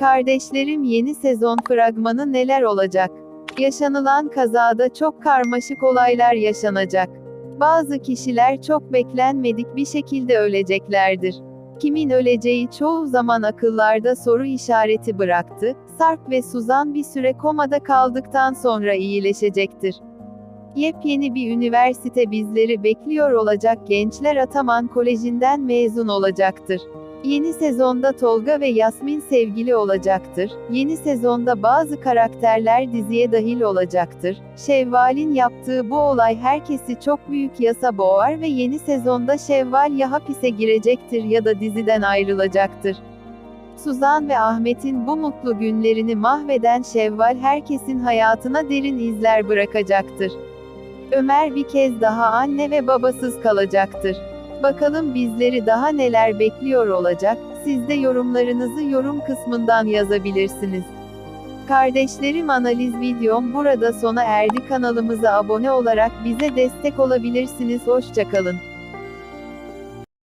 Kardeşlerim yeni sezon fragmanı neler olacak? Yaşanılan kazada çok karmaşık olaylar yaşanacak. Bazı kişiler çok beklenmedik bir şekilde öleceklerdir. Kimin öleceği çoğu zaman akıllarda soru işareti bıraktı. Sarp ve Suzan bir süre komada kaldıktan sonra iyileşecektir. Yepyeni bir üniversite bizleri bekliyor olacak gençler Ataman Koleji'nden mezun olacaktır. Yeni sezonda Tolga ve Yasmin sevgili olacaktır. Yeni sezonda bazı karakterler diziye dahil olacaktır. Şevval'in yaptığı bu olay herkesi çok büyük yasa boğar ve yeni sezonda Şevval ya hapise girecektir ya da diziden ayrılacaktır. Suzan ve Ahmet'in bu mutlu günlerini mahveden Şevval herkesin hayatına derin izler bırakacaktır. Ömer bir kez daha anne ve babasız kalacaktır. Bakalım bizleri daha neler bekliyor olacak, siz de yorumlarınızı yorum kısmından yazabilirsiniz. Kardeşlerim analiz videom burada sona erdi kanalımıza abone olarak bize destek olabilirsiniz hoşçakalın.